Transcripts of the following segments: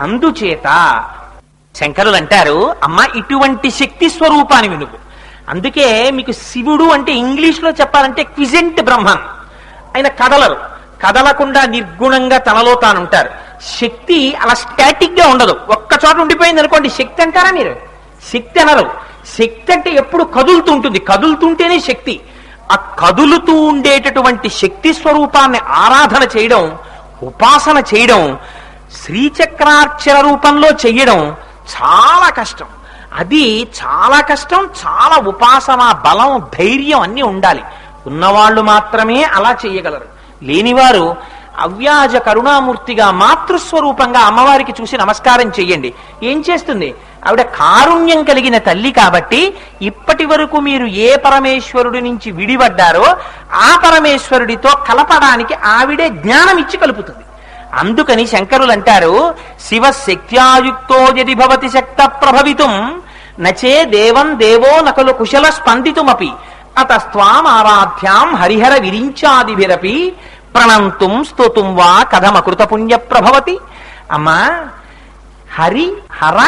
అందుచేత శంకరులు అంటారు అమ్మ ఇటువంటి శక్తి స్వరూపాన్ని వినుగు అందుకే మీకు శివుడు అంటే ఇంగ్లీష్లో చెప్పాలంటే క్విజెంట్ బ్రహ్మన్ ఆయన కదలరు. కదలకుండా నిర్గుణంగా తనలో తానుంటారు. శక్తి అలా స్టాటిక్గా ఉండదు. ఒక్క చోట ఉండిపోయింది అనుకోండి శక్తి అంటారా మీరు? శక్తి అనరు. శక్తి అంటే ఎప్పుడు కదులుతూ ఉంటుంది. కదులుతుంటేనే శక్తి. ఆ కదులుతూ ఉండేటటువంటి శక్తి స్వరూపాన్ని ఆరాధన చేయడం ఉపాసన చేయడం శ్రీచక్రార్చన రూపంలో చెయ్యడం చాలా కష్టం. అది చాలా కష్టం చాలా ఉపాసన బలం ధైర్యం అన్ని ఉండాలి. ఉన్నవాళ్ళు మాత్రమే అలా చేయగలరు లేనివారు అవ్యాజ కరుణామూర్తిగా మాతృస్వరూపంగా అమ్మవారికి చూసి నమస్కారం చెయ్యండి. ఏం చేస్తుంది? ఆవిడ కారుణ్యం కలిగిన తల్లి కాబట్టి ఇప్పటి వరకు మీరు ఏ పరమేశ్వరుడి నుంచి విడిపడ్డారో ఆ పరమేశ్వరుడితో కలపడానికి ఆవిడే జ్ఞానం ఇచ్చి కలుపుతుంది. అందుకని శంకరులు అంటారు శివ శక్త్యాయుక్తో యది భవతి శక్త ప్రభవితుం నచే దేవం దేవో నకలు కుశల స్పందితుమపి అతస్వాం ఆరాధ్యాం హరిహర విరించాదిభిరపి ప్రణంతుం స్తుతుం వా కథమకృత పుణ్య ప్రభవతి అమ్మా హరి హర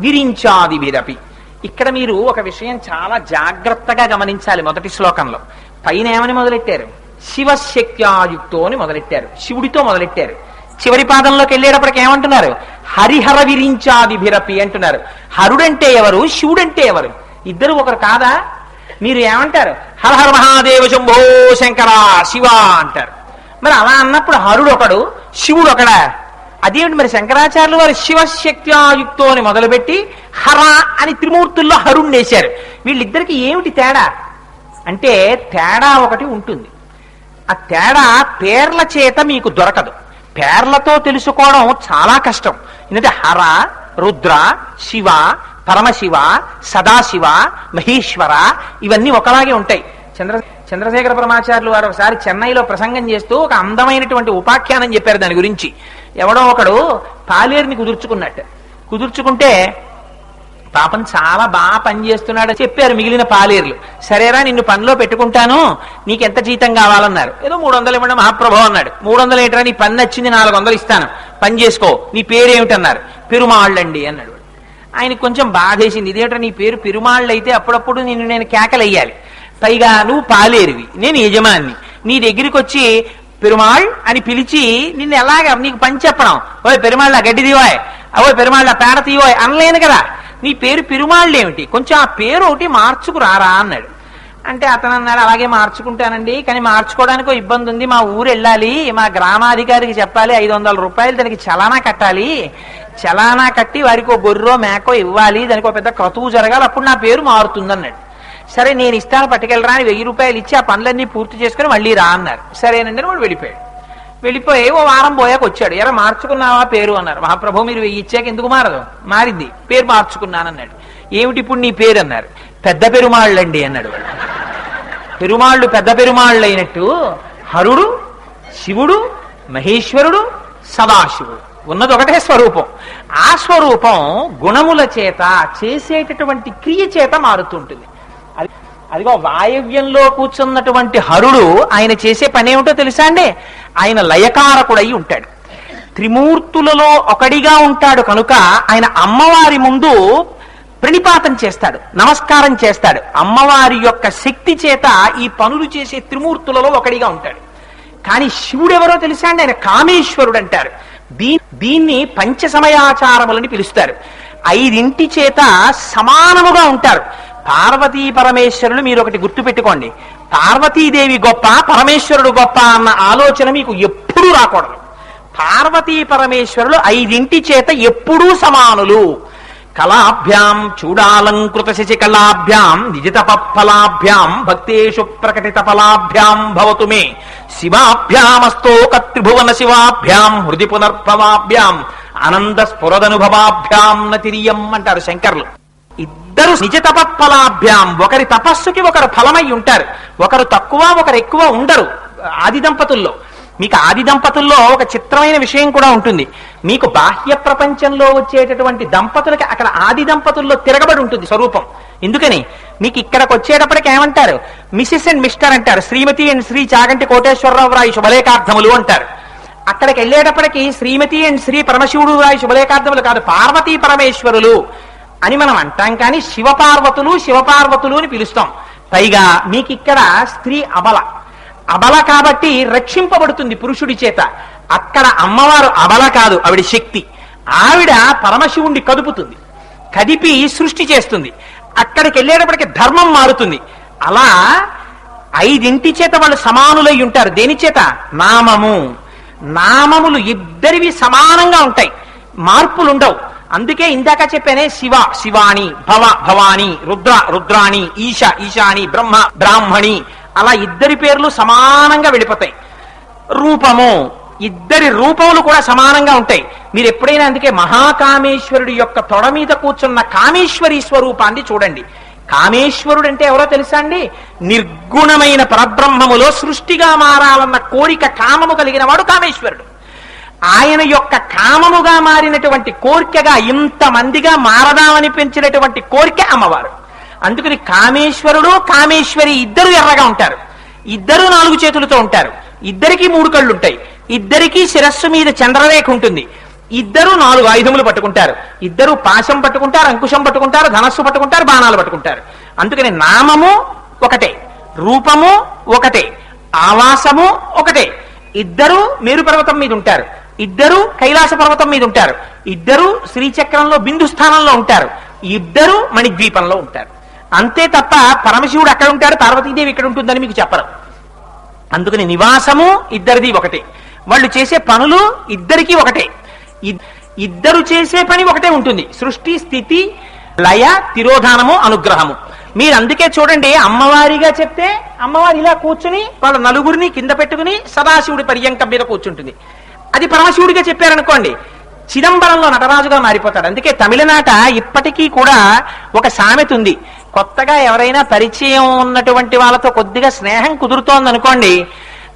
విరించాదిభిరపి. ఇక్కడ మీరు ఒక విషయం చాలా జాగ్రత్తగా గమనించాలి మొదటి శ్లోకంలో. పైన ఏమని మొదలెట్టారు? శివశక్త్యాయుక్తో అని మొదలెట్టారు. శివుడితో మొదలెట్టారు. చివరి పాదంలోకి వెళ్ళేటప్పటికి ఏమంటున్నారు? హరిహర విరించాదిభిరపి అంటున్నారు. హరుడంటే ఎవరు? శివుడంటే ఎవరు? ఇద్దరు ఒకరు కాదా? మీరు ఏమంటారు? హరహర మహాదేవ శంభో శంకర శివ అంటారు. మరి అలా అన్నప్పుడు హరుడు ఒకడు శివుడు ఒకడా? అదేమిటి మరి శంకరాచార్యులు వారు శివశక్త్యాయుక్తో అని మొదలుపెట్టి హర అని త్రిమూర్తుల్లో హరుణ్ వేశారు. వీళ్ళిద్దరికి ఏమిటి తేడా? అంటే తేడా ఒకటి ఉంటుంది. ఆ తేడా పేర్ల చేత మీకు దొరకదు. పేర్లతో తెలుసుకోవడం చాలా కష్టం. ఎందుకంటే హర రుద్ర శివ పరమశివ సదాశివ మహేశ్వర ఇవన్నీ ఒకలాగే ఉంటాయి. చంద్ర చంద్రశేఖర పరమాచార్యులు వారు ఒకసారి చెన్నైలో ప్రసంగం చేస్తూ ఒక అందమైనటువంటి ఉపాఖ్యానం చెప్పారు దాని గురించి. ఎవడో ఒకడు పాలేరుని కుదుర్చుకున్నట్టు. కుదుర్చుకుంటే పాపం చాలా బాగా పనిచేస్తున్నాడు అని చెప్పారు మిగిలిన పాలేర్లు. సరేరా నిన్ను పనిలో పెట్టుకుంటాను. నీకెంత జీతం కావాలన్నారు. ఏదో మూడు వందలు ఇవ్వండి మహాప్రభు అన్నాడు. మూడు వందలు ఏంటరా నీ పని నచ్చింది నాలుగు వందలు ఇస్తాను. పని చేసుకో నీ పేరేమిటన్నారు? పెరుమాళ్ళండి అన్నాడు. ఆయనకు కొంచెం బాధేసింది. ఇదేంట్రా నీ పేరు పెరుమాళ్ళు అయితే అప్పుడప్పుడు నిన్ను నేను కేకలయ్యాలి. పైగా నువ్వు పాలేరువి నేను యజమాన్ని. నీ దగ్గరికి వచ్చి పెరుమాళ్ అని పిలిచి నిన్ను ఎలాగా నీకు పని చెప్పడం? ఓయ్ పెరుమాళ్ళ గడ్డి దివాయ్ ఓ పెరుమాళ్ళ పేడ తీవాయ్. అనలేను కదా. నీ పేరు పెరుమాళ్ళు ఏమిటి కొంచెం ఆ పేరు ఒకటి మార్చుకురారా అన్నాడు. అంటే అతను అన్నాడు అలాగే మార్చుకుంటానండి కానీ మార్చుకోవడానికి ఇబ్బంది ఉంది. మా ఊరు వెళ్ళాలి మా గ్రామాధికారికి చెప్పాలి ఐదు వందల రూపాయలు దానికి చలానా కట్టాలి. చలానా కట్టి వారికి ఒక బొర్రో మేకో ఇవ్వాలి దానికి పెద్ద క్రతువు జరగాలి అప్పుడు నా పేరు మారుతుంది అన్నాడు సరే నేను ఇస్తాను పట్టుకెళ్ళరా అని వెయ్యి రూపాయలు ఇచ్చి ఆ పనులన్నీ పూర్తి చేసుకుని మళ్ళీ రా అన్నారు. సరేనండి అని వాడు వెళ్ళిపోయాడు. వెళ్ళిపోయి ఓ వారం పోయాక వచ్చాడు. ఎలా మార్చుకున్నావా పేరు? అన్నారు. మహాప్రభు మీరు ఇచ్చాక ఎందుకు మారదు? మారింది. పేరు మార్చుకున్నాను అన్నాడు ఏమిటి ఇప్పుడు నీ పేరు? అన్నారు. పెద్ద పెరుమాళ్ళండి అన్నాడు పెరుమాళ్ళు పెద్ద పెరుమాళ్ళు అయినట్టు హరుడు శివుడు మహేశ్వరుడు సదాశివుడు. ఉన్నది ఒకటే స్వరూపం. ఆ స్వరూపం గుణముల చేత చేసేటటువంటి క్రియ చేత మారుతుంటుంది అది అదిగో వాయవ్యంలో కూర్చున్నటువంటి హరుడు ఆయన చేసే పని ఏమిటో తెలుసా అండి? ఆయన లయకారకుడై ఉంటాడు. త్రిమూర్తులలో ఒకడిగా ఉంటాడు కనుక ఆయన అమ్మవారి ముందు ప్రణిపాతం చేస్తాడు నమస్కారం చేస్తాడు. అమ్మవారి యొక్క శక్తి చేత ఈ పనులు చేసే త్రిమూర్తులలో ఒకడిగా ఉంటాడు. కానీ శివుడు ఎవరో తెలుసా అండి? ఆయన కామేశ్వరుడు అంటారు. దీ దీన్ని పంచ సమయాచారములని పిలుస్తారు. ఐదింటి చేత సమానముగా ఉంటారు. పార్వతీ పరమేశ్వరులు మీరు ఒకటి గుర్తుపెట్టుకోండి. పార్వతీదేవి గొప్ప పరమేశ్వరుడు గొప్ప అన్న ఆలోచన మీకు ఎప్పుడూ రాకూడదు. పార్వతీ పరమేశ్వరులు ఐదింటి చేత ఎప్పుడూ సమానులు. కళాభ్యాం చూడాలంకృత శశికళాభ్యాం నిజితప ఫలాభ్యాం భక్తేషు ప్రకటిత ఫలాభ్యాం భవతు మే. శివాభ్యామస్తో కత్రిభువన శివాభ్యాం హృది పునర్భవాభ్యాం ఆనంద స్ఫురదనుభవాభ్యాం నతిరియం అంటారు శంకర్లు. ఇద్దరు నిజ తపఫలాభ్యాం ఒకరి తపస్సుకి ఒకరు ఫలమై ఉంటారు. ఒకరు తక్కువ ఒకరు ఎక్కువ ఉండరు ఆది దంపతుల్లో. మీకు ఆది దంపతుల్లో ఒక చిత్రమైన విషయం కూడా ఉంటుంది. మీకు బాహ్య ప్రపంచంలో వచ్చేటటువంటి దంపతులకి అక్కడ ఆది దంపతుల్లో తిరగబడి ఉంటుంది స్వరూపం. ఎందుకని? మీకు ఇక్కడికి వచ్చేటప్పటికి ఏమంటారు? మిసెస్ అండ్ మిస్టర్ అంటారు. శ్రీమతి అండ్ శ్రీ చాగంటి కోటేశ్వరరావు రాయి శుభలేఖార్థములు అంటారు. అక్కడికి వెళ్ళేటప్పటికి శ్రీమతి అండ్ శ్రీ పరమశివుడు రాయి శుభలేఖార్థములు కాదు పార్వతీ పరమేశ్వరులు. అని మనం అంటాం కానీ శివపార్వతులు శివపార్వతులు అని పిలుస్తాం. పైగా మీకు ఇక్కడ స్త్రీ అబల. అబల కాబట్టి రక్షింపబడుతుంది పురుషుడి చేత. అక్కడ అమ్మవారు అబల కాదు ఆవిడ శక్తి. ఆవిడ పరమశివుణ్ణి కదుపుతుంది. కదిపి సృష్టి చేస్తుంది. అక్కడికి వెళ్ళేటప్పటికి ధర్మం మారుతుంది. అలా ఐదింటి చేత వాళ్ళు సమానులై ఉంటారు. దేని చేత? నామము. నామములు ఇద్దరివి సమానంగా ఉంటాయి. మార్పులు ఉండవు అందుకే ఇందాక చెప్పానే శివ శివాణి భవ భవాని రుద్ర రుద్రాణి ఈశ ఈశాని బ్రహ్మ బ్రాహ్మణి అలా ఇద్దరి పేర్లు సమానంగా వెళ్ళిపోతాయి. రూపము ఇద్దరి రూపములు కూడా సమానంగా ఉంటాయి. మీరు ఎప్పుడైనా అందుకే మహాకామేశ్వరుడి యొక్క తొడ మీద కూర్చున్న కామేశ్వరి స్వరూపాన్ని చూడండి. కామేశ్వరుడు అంటే ఎవరో తెలుసా అండి? నిర్గుణమైన పరబ్రహ్మములో సృష్టిగా మారాలన్న కోరిక కామము కలిగిన వాడు కామేశ్వరుడు. ఆయన యొక్క కామముగా మారినటువంటి కోరికగా ఇంతమందిగా మారదామని పెంచినటువంటి కోరిక అమ్మవారు. అందుకని కామేశ్వరుడు కామేశ్వరి ఇద్దరు ఎర్రగా ఉంటారు. ఇద్దరు నాలుగు చేతులతో ఉంటారు. ఇద్దరికి మూడు కళ్ళు ఉంటాయి ఇద్దరికి శిరస్సు మీద చంద్రరేఖ ఉంటుంది. ఇద్దరు నాలుగు ఆయుధములు పట్టుకుంటారు. ఇద్దరు పాశం పట్టుకుంటారు అంకుశం పట్టుకుంటారు ధనస్సు పట్టుకుంటారు బాణాలు పట్టుకుంటారు. అందుకని నామము ఒకటే రూపము ఒకటే ఆవాసము ఒకటే. ఇద్దరు మేరు పర్వతం మీద ఉంటారు. ఇద్దరు కైలాస పర్వతం మీద ఉంటారు. ఇద్దరు శ్రీచక్రంలో బిందు స్థానంలో ఉంటారు. ఇద్దరు మణిద్వీపంలో ఉంటారు. అంతే తప్ప పరమశివుడు అక్కడ ఉంటాడు? పార్వతీదేవి ఇక్కడ ఉంటుందని మీకు చెప్పరు. అందుకని నివాసము ఇద్దరిది ఒకటే. వాళ్ళు చేసే పనులు ఇద్దరికీ ఒకటే. ఇద్దరు చేసే పని ఒకటే ఉంటుంది. సృష్టి స్థితి లయ తిరోధానము అనుగ్రహము. మీరు అందుకే చూడండి అమ్మవారిగా చెప్తే అమ్మవారు ఇలా కూర్చుని వాళ్ళ నలుగురిని కింద పెట్టుకుని సదాశివుడి పర్యంకం మీద కూర్చుంటుంది. అది పరమశివుడిగా చెప్పారనుకోండి. చిదంబరంలో నటరాజుగా మారిపోతాడు. అందుకే తమిళనాట ఇప్పటికీ కూడా ఒక సామెత ఉంది. కొత్తగా ఎవరైనా పరిచయం ఉన్నటువంటి వాళ్ళతో కొద్దిగా స్నేహం కుదురుతోంది అనుకోండి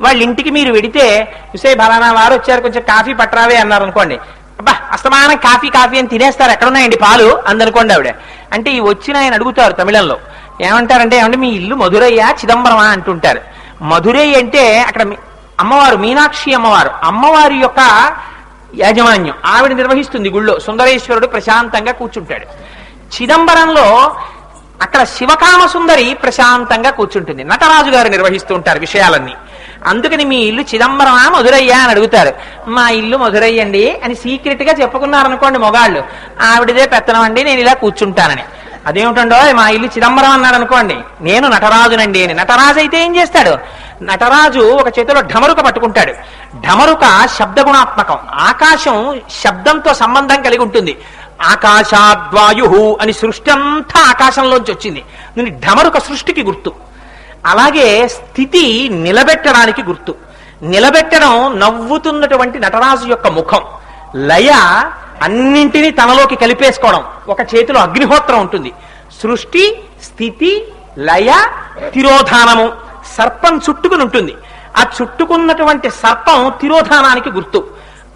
వాళ్ళ ఇంటికి మీరు వెడితే విసే బలానా వారు వచ్చారు కొంచెం కాఫీ పట్టరావే అన్నారు అనుకోండి అబ్బా అస్తమానం కాఫీ కాఫీ అని తినేస్తారు. ఎక్కడున్నాయండి? పాలు అందనుకోండి ఆవిడ. అంటే ఈ వచ్చిన ఆయన అడుగుతారు తమిళంలో. ఏమంటారంటే ఏమంటే మీ ఇల్లు మధురయ్య చిదంబరమా అంటుంటారు. మధురై అంటే అక్కడ అమ్మవారు మీనాక్షి అమ్మవారు. అమ్మవారి యొక్క యాజమాన్యం. ఆవిడ నిర్వహిస్తుంది గుళ్ళో. సుందరేశ్వరుడు ప్రశాంతంగా కూర్చుంటాడు. చిదంబరంలో అక్కడ శివకామ సుందరి ప్రశాంతంగా కూర్చుంటుంది. నటరాజు గారు నిర్వహిస్తూ ఉంటారు విషయాలన్నీ. అందుకని మీ ఇల్లు చిదంబరమా మధురయ్య అని అడుగుతారు. మా ఇల్లు మధురయ్యండి అని సీక్రెట్గా చెప్పుకున్నారనుకోండి మొగాళ్ళు. ఆవిడదే పెత్తనం అండి నేను ఇలా కూర్చుంటానని. అదేమిటండో మా ఇల్లు చిదంబరం అన్నాడు అనుకోండి నేను నటరాజునండి అని. నటరాజు అయితే ఏం చేస్తాడు? నటరాజు ఒక చేతిలో ఢమరుక పట్టుకుంటాడు. ఢమరుక శబ్దగుణాత్మకం. ఆకాశం శబ్దంతో సంబంధం కలిగి ఉంటుంది. ఆకాశాద్వాయు అని సృష్టి అంతా ఆకాశంలోంచి వచ్చింది. దీని ఢమరుక సృష్టికి గుర్తు. అలాగే స్థితి నిలబెట్టడానికి గుర్తు. నిలబెట్టడం నవ్వుతున్నటువంటి నటరాజు యొక్క ముఖం. లయ అన్నింటినీ తనలోకి కలిపేసుకోవడం. ఒక చేతిలో అగ్నిహోత్రం ఉంటుంది. సృష్టి స్థితి లయ తిరోధానము. సర్పం చుట్టుకుని ఉంటుంది ఆ చుట్టుకున్నటువంటి సర్పం తిరోధానానికి గుర్తు.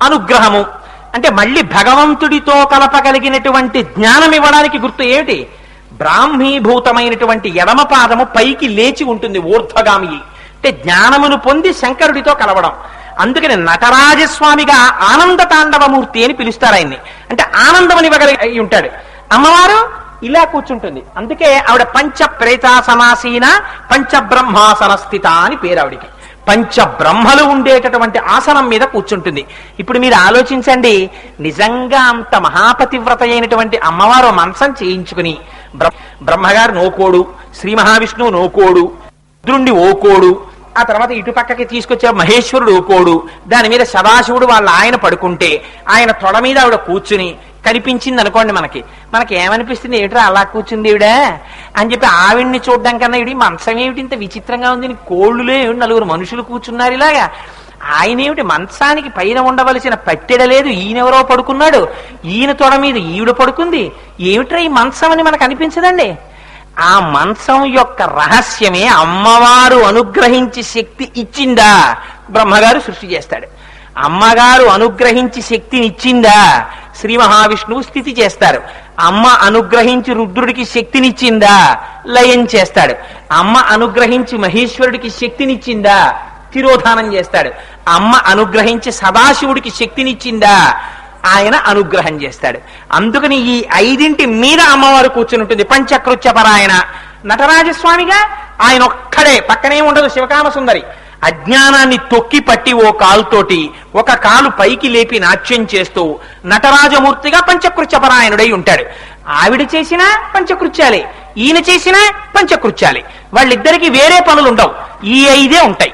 అనుగ్రహము. అంటే మళ్ళీ భగవంతుడితో కలపగలిగినటువంటి జ్ఞానం ఇవ్వడానికి గుర్తు ఏమిటి? బ్రాహ్మీభూతమైనటువంటి ఎడమ పాదము పైకి లేచి ఉంటుంది ఊర్ధ్వగామి. అంటే జ్ఞానమును పొంది శంకరుడితో కలవడం. అందుకని నటరాజస్వామిగా ఆనంద తాండవమూర్తి అని పిలుస్తారు ఆయన్ని. అంటే ఆనందమని ఇవ్వగలిగి ఉంటాడు. అమ్మవారు ఇలా కూర్చుంటుంది. అందుకే ఆవిడ పంచ ప్రేతాసనాసీన పంచబ్రహ్మాసన స్థిత అని పేరు ఆవిడికి. పంచ బ్రహ్మలు ఉండేటటువంటి ఆసనం మీద కూర్చుంటుంది. ఇప్పుడు మీరు ఆలోచించండి నిజంగా అంత మహాపతివ్రత అయినటువంటి అమ్మవారు మనసం చేయించుకుని బ్రహ్మగారు నోకోడు శ్రీ మహావిష్ణువు నోకోడు రుద్రుండి ఓకోడు ఆ తర్వాత ఇటు పక్కకి తీసుకొచ్చే మహేశ్వరుడు ఓకోడు దాని మీద సదాశివుడు వాళ్ళ ఆయన పడుకుంటే ఆయన తొడ మీద ఆవిడ కూర్చుని కనిపించింది అనుకోండి మనకి. మనకి ఏమనిపిస్తుంది? ఏమిట్రా అలా కూర్చుంది ఈవిడ? అని చెప్పి ఆవిడ్ని చూడడం కన్నా ఇవి మంచం ఏమిటి? ఇంత విచిత్రంగా ఉంది. కోళ్ళులే ఏమిటి నలుగురు మనుషులు కూర్చున్నారు ఇలాగా. ఆయన ఏమిటి? మంచానికి పైన ఉండవలసిన పట్టెడ లేదు. ఈయనెవరో పడుకున్నాడు. ఈయన తొడ మీద ఈవిడ పడుకుంది. ఏమిట్రా ఈ మంచం అని మనకు అనిపించదండి? ఆ మంచం యొక్క రహస్యమే అమ్మవారు అనుగ్రహించి శక్తి ఇచ్చిందా? బ్రహ్మగారు సృష్టి చేస్తాడు. అమ్మగారు అనుగ్రహించి శక్తిని ఇచ్చిందా? శ్రీ మహావిష్ణువు స్థితి చేస్తారు. అమ్మ అనుగ్రహించి రుద్రుడికి శక్తినిచ్చిందా? లయం చేస్తాడు. అమ్మ అనుగ్రహించి మహేశ్వరుడికి శక్తినిచ్చిందా? తిరోధానం చేస్తాడు. అమ్మ అనుగ్రహించి సదాశివుడికి శక్తినిచ్చిందా? ఆయన అనుగ్రహం చేస్తాడు. అందుకని ఈ ఐదింటి మీద అమ్మవారు కూర్చుని ఉంటుంది. పంచకృత్య పరాయణ నటరాజస్వామిగా ఆయన ఒక్కడే. పక్కనే ఉండదు శివకామ సుందరి అజ్ఞానాన్ని తొక్కి పట్టి ఓ కాలుతోటి ఒక కాలు పైకి లేపి నాట్యం చేస్తూ నటరాజమూర్తిగా పంచకృత్యపరాయణుడై ఉంటాడు. ఆవిడ చేసినా పంచకృత్యాలే ఈయన చేసినా పంచకృత్యాలే. వాళ్ళిద్దరికి వేరే పనులు ఉండవు ఈ ఐదే ఉంటాయి.